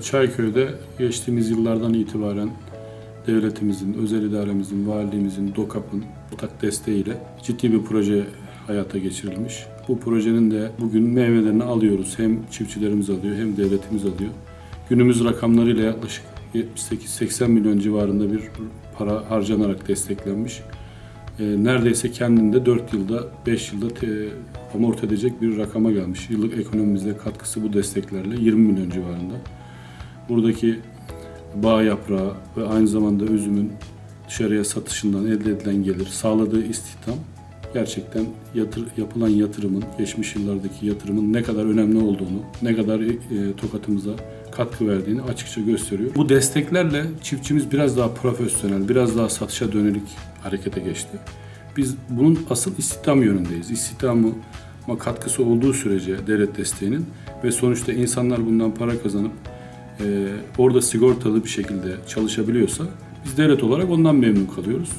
Çayköy'de geçtiğimiz yıllardan itibaren devletimizin, özel idaremizin, valiliğimizin, DOKAP'ın ortak desteğiyle ciddi bir proje hayata geçirilmiş. Bu projenin de bugün meyvelerini alıyoruz. Hem çiftçilerimiz alıyor hem devletimiz alıyor. Günümüz rakamlarıyla yaklaşık 78-80 milyon civarında bir para harcanarak desteklenmiş. Ee, neredeyse kendinde 4 yılda, 5 yılda amorti edecek bir rakama gelmiş. Yıllık ekonomimize katkısı bu desteklerle 20 milyon civarında. Buradaki bağ yaprağı ve aynı zamanda üzümün dışarıya satışından elde edilen gelir, sağladığı istihdam gerçekten yatır, yapılan yatırımın, geçmiş yıllardaki yatırımın ne kadar önemli olduğunu, ne kadar e, tokatımıza katkı verdiğini açıkça gösteriyor. Bu desteklerle çiftçimiz biraz daha profesyonel, biraz daha satışa dönelik harekete geçti. Biz bunun asıl istihdam yönündeyiz. İstihdamı katkısı olduğu sürece devlet desteğinin ve sonuçta insanlar bundan para kazanıp orada sigortalı bir şekilde çalışabiliyorsa biz devlet olarak ondan memnun kalıyoruz.